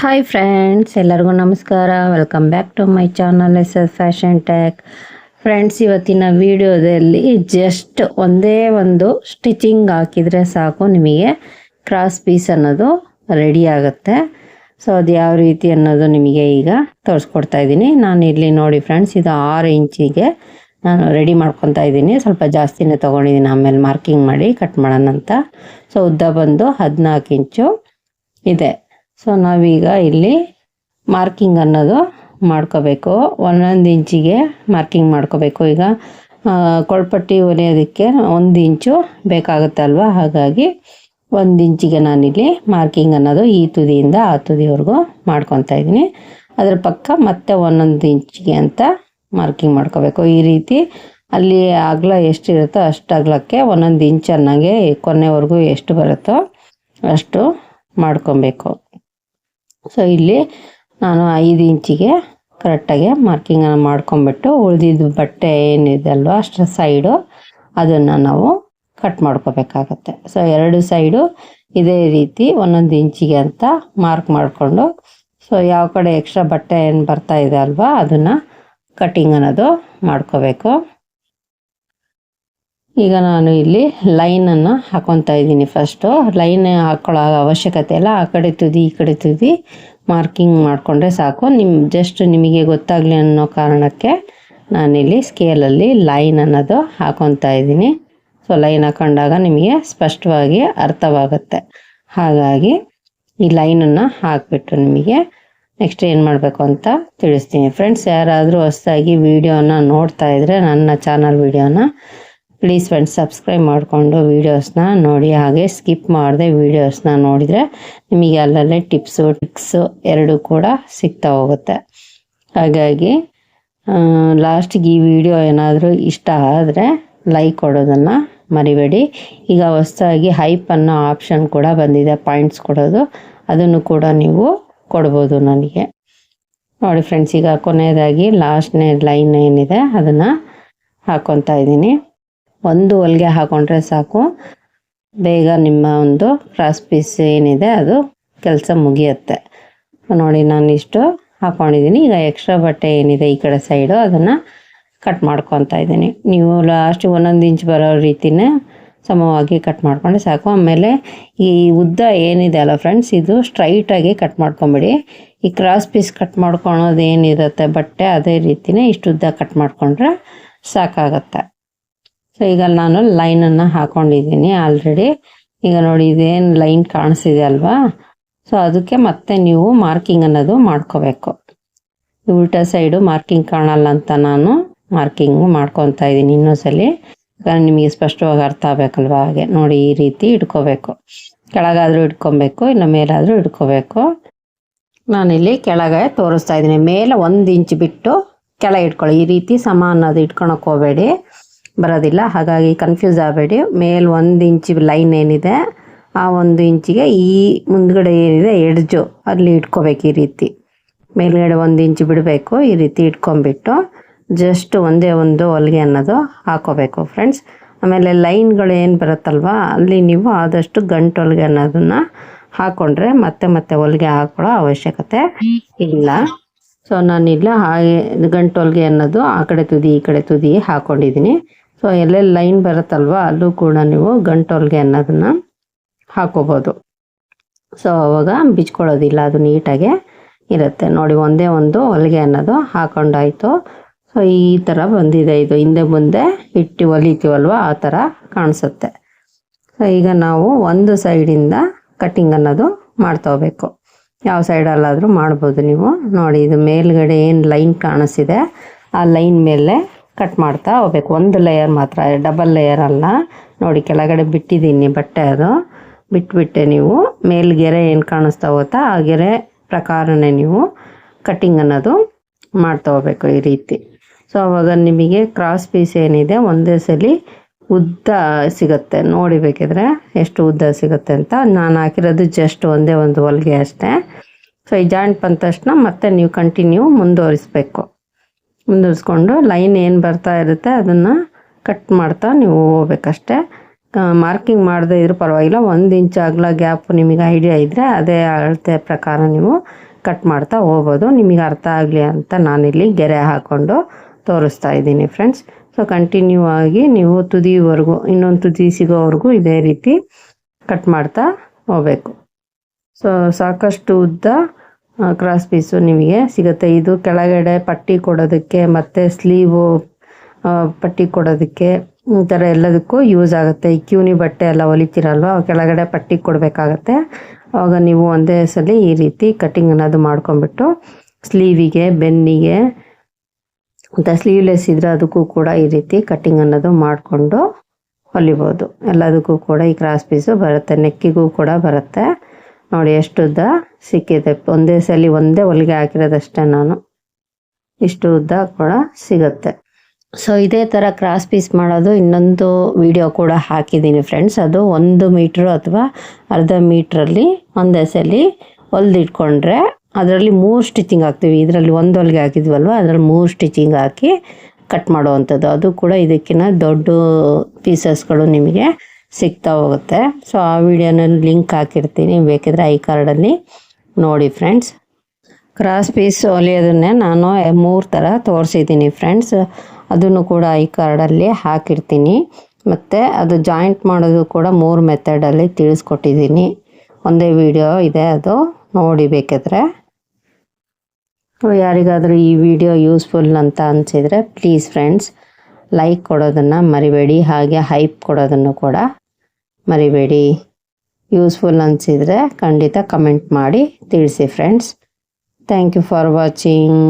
Hi friends ಎಲ್ಲರಿಗೂ ನಮಸ್ಕಾರ. Welcome back to my channel S S fashion tack friends ಇವತ್ತಿನ ವಿಡಿಯೋದಲ್ಲಿ ಜಸ್ಟ್ ಒಂದೇ ಒಂದು ಸ್ಟಿಚಿಂಗ್ ಹಾಕಿದರೆ ಸಾಕು. ನಿಮಗೆ ಕ್ರಾಸ್ ಪೀಸ್ ಅನ್ನೋದು ರೆಡಿ ಆಗುತ್ತೆ. ಸೊ ಅದು ಯಾವ ರೀತಿ ಅನ್ನೋದು ನಿಮಗೆ ಈಗ ತೋರಿಸ್ಕೊಡ್ತಾ ಇದ್ದೀನಿ. ನಾನು ಇಲ್ಲಿ ನೋಡಿ ಫ್ರೆಂಡ್ಸ್ ಇದು ಆರು ಇಂಚಿಗೆ ನಾನು ರೆಡಿ ಮಾಡ್ಕೊತಾ ಇದ್ದೀನಿ. ಸ್ವಲ್ಪ ಜಾಸ್ತಿನೇ ತೊಗೊಂಡಿದ್ದೀನಿ. ಆಮೇಲೆ ಮಾರ್ಕಿಂಗ್ ಮಾಡಿ ಕಟ್ ಮಾಡೋಣ ಅಂತ ಸೊ ಉದ್ದ ಬಂದು ಹದಿನಾಲ್ಕು ಇಂಚು ಇದೆ. ಸೊ ನಾವೀಗ ಇಲ್ಲಿ ಮಾರ್ಕಿಂಗ್ ಅನ್ನೋದು ಮಾಡ್ಕೋಬೇಕು. ಒಂದೊಂದು ಇಂಚಿಗೆ ಮಾರ್ಕಿಂಗ್ ಮಾಡ್ಕೋಬೇಕು. ಈಗ ಕೊಳ್ಪಟ್ಟಿ ಹೊಲಿಯೋದಕ್ಕೆ ಒಂದು ಇಂಚು ಬೇಕಾಗುತ್ತಲ್ವ? ಹಾಗಾಗಿ ಒಂದು ಇಂಚಿಗೆ ನಾನಿಲ್ಲಿ ಮಾರ್ಕಿಂಗ್ ಅನ್ನೋದು ಈ ತುದಿಯಿಂದ ಆ ತುದಿವರೆಗೂ ಮಾಡ್ಕೊತಾ ಇದ್ದೀನಿ. ಅದ್ರ ಪಕ್ಕ ಮತ್ತೆ ಒಂದೊಂದು ಇಂಚಿಗೆ ಅಂತ ಮಾರ್ಕಿಂಗ್ ಮಾಡ್ಕೋಬೇಕು. ಈ ರೀತಿ ಅಲ್ಲಿ ಅಗಲ ಎಷ್ಟಿರುತ್ತೋ ಅಷ್ಟು ಅಗಲಕ್ಕೆ ಒಂದೊಂದು ಇಂಚನ್ನಾಗೆ ಕೊನೆವರೆಗೂ ಎಷ್ಟು ಬರುತ್ತೋ ಅಷ್ಟು ಮಾಡ್ಕೊಬೇಕು. ಸೊ ಇಲ್ಲಿ ನಾನು ಐದು ಇಂಚಿಗೆ ಕರೆಕ್ಟಾಗಿ ಮಾರ್ಕಿಂಗನ್ನು ಮಾಡ್ಕೊಂಬಿಟ್ಟು ಉಳಿದಿದ್ದು ಬಟ್ಟೆ ಏನಿದೆ ಅಲ್ವ ಅಷ್ಟರ ಸೈಡು ಅದನ್ನು ನಾವು ಕಟ್ ಮಾಡ್ಕೋಬೇಕಾಗತ್ತೆ. ಸೊ ಎರಡು ಸೈಡು ಇದೇ ರೀತಿ ಒಂದೊಂದು ಇಂಚಿಗೆ ಅಂತ ಮಾರ್ಕ್ ಮಾಡಿಕೊಂಡು ಸೊ ಯಾವ ಕಡೆ ಎಕ್ಸ್ಟ್ರಾ ಬಟ್ಟೆ ಏನು ಬರ್ತಾ ಇದೆ ಅಲ್ವಾ, ಅದನ್ನು ಕಟ್ಟಿಂಗ್ ಅನ್ನೋದು ಮಾಡ್ಕೋಬೇಕು. ಈಗ ನಾನು ಇಲ್ಲಿ ಲೈನನ್ನು ಹಾಕೊತಾ ಇದ್ದೀನಿ ಫಸ್ಟು ಲೈನ್ ಹಾಕೊಳ್ಳೋ ಅವಶ್ಯಕತೆ ಇಲ್ಲ. ಆ ಕಡೆ ತುದಿ, ಈ ಕಡೆ ತುದಿ. ಮಾರ್ಕಿಂಗ್ ಮಾಡಿಕೊಂಡ್ರೆ ಸಾಕು. ನಿಮ್ಮ ಜಸ್ಟ್ ನಿಮಗೆ ಗೊತ್ತಾಗಲಿ ಅನ್ನೋ ಕಾರಣಕ್ಕೆ ನಾನಿಲ್ಲಿ ಸ್ಕೇಲಲ್ಲಿ ಲೈನ್ ಅನ್ನೋದು ಹಾಕೊತಾ ಇದ್ದೀನಿ. ಸೊ ಲೈನ್ ಹಾಕೊಂಡಾಗ ನಿಮಗೆ ಸ್ಪಷ್ಟವಾಗಿ ಅರ್ಥವಾಗುತ್ತೆ. ಹಾಗಾಗಿ ಈ ಲೈನನ್ನು ಹಾಕಿಬಿಟ್ಟು ನಿಮಗೆ ನೆಕ್ಸ್ಟ್ ಏನು ಮಾಡಬೇಕು ಅಂತ ತಿಳಿಸ್ತೀನಿ. ಫ್ರೆಂಡ್ಸ್ ಯಾರಾದರೂ ಹೊಸದಾಗಿ ವಿಡಿಯೋನ ನೋಡ್ತಾ ಇದ್ದರೆ ನನ್ನ ಚಾನಲ್ ವಿಡಿಯೋನ ಪ್ಲೀಸ್ ಫ್ರೆಂಡ್ಸ್ ಸಬ್ಸ್ಕ್ರೈಬ್ ಮಾಡಿಕೊಂಡು ವೀಡಿಯೋಸ್ನ ನೋಡಿ, ಹಾಗೆ ಸ್ಕಿಪ್ ಮಾಡದೆ ವೀಡಿಯೋಸ್ನ ನೋಡಿದರೆ ನಿಮಗೆ ಅಲ್ಲಲ್ಲೇ ಟಿಪ್ಸು ಟಿಕ್ಸು ಎರಡೂ ಕೂಡ ಸಿಗ್ತಾ ಹೋಗುತ್ತೆ. ಹಾಗಾಗಿ ಲಾಸ್ಟಿಗೆ ಈ ವಿಡಿಯೋ ಏನಾದರೂ ಇಷ್ಟ ಆದರೆ ಲೈಕ್ ಕೊಡೋದನ್ನು ಮರಿಬೇಡಿ. ಈಗ ಹೊಸದಾಗಿ ಹೈಪ್ ಅನ್ನೋ ಆಪ್ಷನ್ ಕೂಡ ಬಂದಿದೆ ಪಾಯಿಂಟ್ಸ್ ಕೊಡೋದು. ಅದನ್ನು ಕೂಡ ನೀವು ಕೊಡ್ಬೋದು ನನಗೆ. ನೋಡಿ ಫ್ರೆಂಡ್ಸ್ ಈಗ ಕೊನೆಯದಾಗಿ ಲಾಸ್ಟ್ನೇ ಲೈನ್ ಏನಿದೆ, ಅದನ್ನು ಹಾಕ್ಕೊತಾ ಇದ್ದೀನಿ. ಒಂದು ಹೊಲಿಗೆ ಹಾಕೊಂಡ್ರೆ ಸಾಕು. ಬೇಗ ನಿಮ್ಮ ಒಂದು ಕ್ರಾಸ್ ಪೀಸ್ ಏನಿದೆ ಅದು ಕೆಲಸ ಮುಗಿಯುತ್ತೆ. ನೋಡಿ, ನಾನು ಇಷ್ಟು ಹಾಕೊಂಡಿದ್ದೀನಿ. ಈಗ ಎಕ್ಸ್ಟ್ರಾ ಬಟ್ಟೆ ಏನಿದೆ ಈ ಕಡೆ ಸೈಡು ಅದನ್ನು ಕಟ್ ಮಾಡ್ಕೊತಾ ಇದ್ದೀನಿ. ನೀವು ಲಾಸ್ಟ್ ಒಂದೊಂದು ಇಂಚ್ ಬರೋ ರೀತಿನೇ ಸಮವಾಗಿ ಕಟ್ ಮಾಡ್ಕೊಂಡ್ರೆ ಸಾಕು. ಆಮೇಲೆ ಈ ಉದ್ದ ಏನಿದೆ ಅಲ್ಲ ಫ್ರೆಂಡ್ಸ್ ಇದು ಸ್ಟ್ರೈಟಾಗಿ ಕಟ್ ಮಾಡ್ಕೊಂಬಿಡಿ. ಈ ಕ್ರಾಸ್ ಪೀಸ್ ಕಟ್ ಮಾಡ್ಕೊಳೋದು ಏನಿರುತ್ತೆ ಬಟ್ಟೆ, ಅದೇ ರೀತಿನೇ ಇಷ್ಟು ಉದ್ದ ಕಟ್ ಮಾಡಿಕೊಂಡ್ರೆ ಸಾಕಾಗತ್ತೆ. ಸೊ ಈಗ ನಾನು ಲೈನನ್ನು ಹಾಕೊಂಡಿದ್ದೀನಿ ಆಲ್ರೆಡಿ ಈಗ ನೋಡಿ ಇದೇನು ಲೈನ್ ಕಾಣಿಸಿದೆ ಅಲ್ವಾ? ಸೊ ಅದಕ್ಕೆ ಮತ್ತೆ ನೀವು ಮಾರ್ಕಿಂಗ್ ಅನ್ನೋದು ಮಾಡ್ಕೋಬೇಕು. ಉಲ್ಟಾ ಸೈಡು ಮಾರ್ಕಿಂಗ್ ಕಾಣಲ್ಲ ಅಂತ ನಾನು ಮಾರ್ಕಿಂಗ್ ಮಾಡ್ಕೊತಾ ಇದ್ದೀನಿ ಇನ್ನೊಂದ್ಸಲಿ. ಯಾಕಂದ್ರೆ ನಿಮಗೆ ಸ್ಪಷ್ಟವಾಗಿ ಅರ್ಥ ಆಗಬೇಕಲ್ವಾ ಹಾಗೆ? ನೋಡಿ ಈ ರೀತಿ ಇಟ್ಕೋಬೇಕು. ಕೆಳಗಾದರೂ ಇಟ್ಕೊಬೇಕು ಇನ್ನು ಮೇಲಾದರೂ ಇಟ್ಕೋಬೇಕು. ನಾನಿಲ್ಲಿ ಕೆಳಗೆ ತೋರಿಸ್ತಾ ಇದ್ದೀನಿ. ಮೇಲೆ ಒಂದು ಇಂಚ್ ಬಿಟ್ಟು ಕೆಳಗೆ ಇಟ್ಕೊಳ್ಳಿ. ಈ ರೀತಿ ಸಮ ಅನ್ನೋದು ಇಟ್ಕೊಳಕ್ಕೆ ಹೋಗಬೇಡಿ. ಬರೋದಿಲ್ಲ. ಹಾಗಾಗಿ ಕನ್ಫ್ಯೂಸ್ ಆಗಬೇಡಿ. ಮೇಲೆ ಒಂದು ಇಂಚ್ ಲೈನ್ ಏನಿದೆ, ಆ ಒಂದು ಇಂಚಿಗೆ ಈ ಮುಂದ್ಗಡೆ ಏನಿದೆ ಎಡ್ಜು ಅಲ್ಲಿ ಇಟ್ಕೋಬೇಕು ಈ ರೀತಿ. ಮೇಲ್ಗಡೆ ಒಂದು ಇಂಚ್ ಬಿಡಬೇಕು, ಈ ರೀತಿ ಇಟ್ಕೊಂಡ್ಬಿಟ್ಟು ಜಸ್ಟ್ ಒಂದೇ ಒಂದು ಹೊಲಿಗೆ ಅನ್ನೋದು ಹಾಕೋಬೇಕು ಫ್ರೆಂಡ್ಸ್ ಆಮೇಲೆ ಲೈನ್ಗಳು ಏನು ಬರುತ್ತಲ್ವಾ, ಅಲ್ಲಿ ನೀವು ಆದಷ್ಟು ಗಂಟು ಹೊಲಿಗೆ ಅನ್ನೋದನ್ನ ಹಾಕೊಂಡ್ರೆ ಮತ್ತೆ ಮತ್ತೆ ಹೊಲಿಗೆ ಹಾಕೊಳ್ಳೋ ಅವಶ್ಯಕತೆ ಇಲ್ಲ. ಸೊ ನಾನಿಲ್ಲ, ಹಾಗೆ ಗಂಟು ಹೊಲಿಗೆ ಅನ್ನೋದು ಆ ಕಡೆ ತುದಿ, ಈ ಕಡೆ ತುದಿ ಹಾಕೊಂಡಿದ್ದೀನಿ. ಸೊ ಎಲ್ಲೆಲ್ಲಿ ಲೈನ್ ಬರುತ್ತಲ್ವ, ಅಲ್ಲೂ ಕೂಡ ನೀವು ಗಂಟು ಹೊಲಿಗೆ ಅನ್ನೋದನ್ನ ಹಾಕೋಬೋದು. ಸೊ ಅವಾಗ ಬಿಚ್ಕೊಳ್ಳೋದಿಲ್ಲ, ಅದು ನೀಟಾಗೆ ಇರುತ್ತೆ. ನೋಡಿ, ಒಂದೇ ಒಂದು ಹೊಲಿಗೆ ಅನ್ನೋದು ಹಾಕೊಂಡಾಯಿತು. ಸೊ ಈ ಥರ ಬಂದಿದೆ ಇದು. ಹಿಂದೆ ಮುಂದೆ ಇಟ್ಟು ಹೊಲಿತೀವಲ್ವ, ಆ ಥರ ಕಾಣಿಸುತ್ತೆ. ಸೊ ಈಗ ನಾವು ಒಂದು ಸೈಡಿಂದ ಕಟ್ಟಿಂಗ್ ಅನ್ನೋದು ಮಾಡ್ತಾ ಹೋಗ್ಬೇಕು. ಯಾವ ಸೈಡಲ್ಲಾದರೂ ಮಾಡ್ಬೋದು ನೀವು. ನೋಡಿ, ಇದು ಮೇಲ್ಗಡೆ ಏನು ಲೈನ್ ಕಾಣಿಸಿದೆ ಆ ಲೈನ್ ಮೇಲೆ ಕಟ್ ಮಾಡ್ತಾ ಹೋಗ್ಬೇಕು. ಒಂದು ಲೇಯರ್ ಮಾತ್ರ ಡಬಲ್ ಲೇಯರ್ ಅಲ್ಲ. ನೋಡಿ, ಕೆಳಗಡೆ ಬಿಟ್ಟಿದ್ದೀನಿ ಬಟ್ಟೆ ಅದು. ಬಿಟ್ಬಿಟ್ಟೆ ನೀವು. ಮೇಲ್ ಗೆರೆ ಏನು ಕಾಣಿಸ್ತಾ ಹೋಗುತ್ತಾ, ಆ ಗೆರೆ ಪ್ರಕಾರನೇ ನೀವು ಕಟ್ಟಿಂಗ್ ಅನ್ನೋದು ಮಾಡ್ತಾ ಹೋಗ್ಬೇಕು ಈ ರೀತಿ. ಸೊ ಅವಾಗ ನಿಮಗೆ ಕ್ರಾಸ್ ಪೀಸ್ ಏನಿದೆ, ಒಂದೇ ಸಲ ಉದ್ದ ಸಿಗುತ್ತೆ. ನೋಡಿ ಬೇಕಿದ್ರೆ ಎಷ್ಟು ಉದ್ದ ಸಿಗುತ್ತೆ ಅಂತ. ನಾನು ಹಾಕಿರೋದು ಜಸ್ಟ್ ಒಂದೇ ಒಂದು ಹೊಲಿಗೆ ಅಷ್ಟೇ. ಸೊ ಈ ಜಾಯಿಂಟ್ ಬಂದ ತಕ್ಷಣ ಮತ್ತೆ ನೀವು ಕಂಟಿನ್ಯೂ ಮುಂದುವರಿಸ್ಬೇಕು. ಮುಂದುವರಿಸ್ಕೊಂಡು ಲೈನ್ ಏನು ಬರ್ತಾ ಇರುತ್ತೆ ಅದನ್ನು ಕಟ್ ಮಾಡ್ತಾ ನೀವು ಹೋಗ್ಬೇಕಷ್ಟೆ. ಮಾರ್ಕಿಂಗ್ ಮಾಡದೇ ಇದ್ರೂ ಪರವಾಗಿಲ್ಲ, ಒಂದು ಇಂಚ್ ಅಗಲ ಗ್ಯಾಪ್ ನಿಮಗೆ ಐಡಿಯಾ ಇದ್ದರೆ ಅದೇ ಅಳತೆ ಪ್ರಕಾರ ನೀವು ಕಟ್ ಮಾಡ್ತಾ ಹೋಗ್ಬೋದು. ನಿಮಗೆ ಅರ್ಥ ಆಗಲಿ ಅಂತ ನಾನಿಲ್ಲಿ ಗೆರೆ ಹಾಕ್ಕೊಂಡು ತೋರಿಸ್ತಾ ಇದ್ದೀನಿ ಫ್ರೆಂಡ್ಸ್. ಸೊ ಕಂಟಿನ್ಯೂ ಆಗಿ ನೀವು ತುದಿವರೆಗೂ, ಇನ್ನೊಂದು ತುದಿ ಸಿಗೋವರೆಗೂ ಇದೇ ರೀತಿ ಕಟ್ ಮಾಡ್ತಾ ಹೋಗಬೇಕು. ಸೊ ಸಾಕಷ್ಟು ಉದ್ದ ಕ್ರಾಸ್ ಪೀಸು ನಿಮಗೆ ಸಿಗುತ್ತೆ. ಇದು ಕೆಳಗಡೆ ಪಟ್ಟಿ ಕೊಡೋದಕ್ಕೆ ಮತ್ತು ಸ್ಲೀವು ಪಟ್ಟಿ ಕೊಡೋದಕ್ಕೆ ಈ ಥರ ಎಲ್ಲದಕ್ಕೂ ಯೂಸ್ ಆಗುತ್ತೆ. ಈ ಕ್ಯೂನಿ ಬಟ್ಟೆ ಎಲ್ಲ ಹೊಲಿತೀರಲ್ವ ಕೆಳಗಡೆ ಪಟ್ಟಿ ಕೊಡಬೇಕಾಗತ್ತೆ. ಆವಾಗ ನೀವು ಒಂದೇ ಸಲ ಈ ರೀತಿ ಕಟ್ಟಿಂಗ್ ಅನ್ನೋದು ಮಾಡ್ಕೊಂಬಿಟ್ಟು ಸ್ಲೀವಿಗೆ, ಬೆನ್ನಿಗೆ, ಮತ್ತು ಸ್ಲೀವ್ಲೆಸ್ ಇದ್ರೆ ಅದಕ್ಕೂ ಕೂಡ ಈ ರೀತಿ ಕಟ್ಟಿಂಗ್ ಅನ್ನೋದು ಮಾಡಿಕೊಂಡು ಹೊಲಿಬೋದು ಎಲ್ಲದಕ್ಕೂ ಕೂಡ ಈ ಕ್ರಾಸ್ ಪೀಸು ಬರುತ್ತೆ, ನೆಕ್ಕಿಗೂ ಕೂಡ ಬರುತ್ತೆ. ನೋಡಿ ಎಷ್ಟು ಉದ್ದ ಸಿಕ್ಕಿದೆ. ಒಂದೇ ಸಲ ಒಂದೇ ಹೊಲಿಗೆ ಹಾಕಿರೋದಷ್ಟೇ ನಾನು. ಇಷ್ಟು ಉದ್ದ ಕೂಡ ಸಿಗುತ್ತೆ. ಸೊ ಇದೇ ಥರ ಕ್ರಾಸ್ ಪೀಸ್ ಮಾಡೋದು ಇನ್ನೊಂದು ವಿಡಿಯೋ ಕೂಡ ಹಾಕಿದ್ದೀನಿ ಫ್ರೆಂಡ್ಸ್ ಅದು ಒಂದು ಮೀಟ್ರು ಅಥವಾ ಅರ್ಧ ಮೀಟ್ರಲ್ಲಿ ಒಂದೇ ಸಲ ಹೊಲ್ದಿಟ್ಕೊಂಡ್ರೆ ಅದರಲ್ಲಿ ಮೂರು ಸ್ಟಿಚಿಂಗ್ ಹಾಕ್ತೀವಿ. ಇದರಲ್ಲಿ ಒಂದು ಹೊಲಿಗೆ ಹಾಕಿದ್ವಲ್ವ? ಅದರಲ್ಲಿ ಮೂರು ಸ್ಟಿಚಿಂಗ್ ಹಾಕಿ ಕಟ್ ಮಾಡುವಂಥದ್ದು. ಅದು ಕೂಡ ಇದಕ್ಕಿಂತ ದೊಡ್ಡ ಪೀಸಸ್ಗಳು ನಿಮಗೆ ಸಿಗ್ತಾ ಹೋಗುತ್ತೆ. ಸೊ ಆ ವಿಡಿಯೋನ ಲಿಂಕ್ ಹಾಕಿರ್ತೀನಿ. ಬೇಕಿದ್ರೆ ಐ ಕಾರ್ಡಲ್ಲಿ ನೋಡಿ ಫ್ರೆಂಡ್ಸ್ ಕ್ರಾಸ್ ಪೀಸ್ ಹೊಲಿಯೋದನ್ನೇ ನಾನು ಮೂರು ಥರ ತೋರಿಸಿದ್ದೀನಿ ಫ್ರೆಂಡ್ಸ್ ಅದನ್ನು ಕೂಡ ಐ ಕಾರ್ಡಲ್ಲಿ ಹಾಕಿರ್ತೀನಿ. ಮತ್ತು ಅದು ಜಾಯಿಂಟ್ ಮಾಡೋದು ಕೂಡ ಮೂರು ಮೆಥಡಲ್ಲಿ ತಿಳಿಸ್ಕೊಟ್ಟಿದ್ದೀನಿ. ಒಂದೇ ವಿಡಿಯೋ ಇದೆ ಅದು. ನೋಡಿ ಬೇಕಿದ್ರೆ. ಯಾರಿಗಾದರೂ ಈ ವಿಡಿಯೋ ಯೂಸ್ಫುಲ್ ಅಂತ ಅನಿಸಿದರೆ ಪ್ಲೀಸ್ ಫ್ರೆಂಡ್ಸ್ ಲೈಕ್ ಕೊಡೋದನ್ನು ಮರಿಬೇಡಿ, ಹಾಗೆ ಹೈಪ್ ಕೊಡೋದನ್ನು ಕೂಡ ಮರಿಬೇಡಿ. ಯೂಸ್ಫುಲ್ ಅನಿಸಿದರೆ ಖಂಡಿತ ಕಮೆಂಟ್ ಮಾಡಿ ತಿಳಿಸಿ friends thank you for watching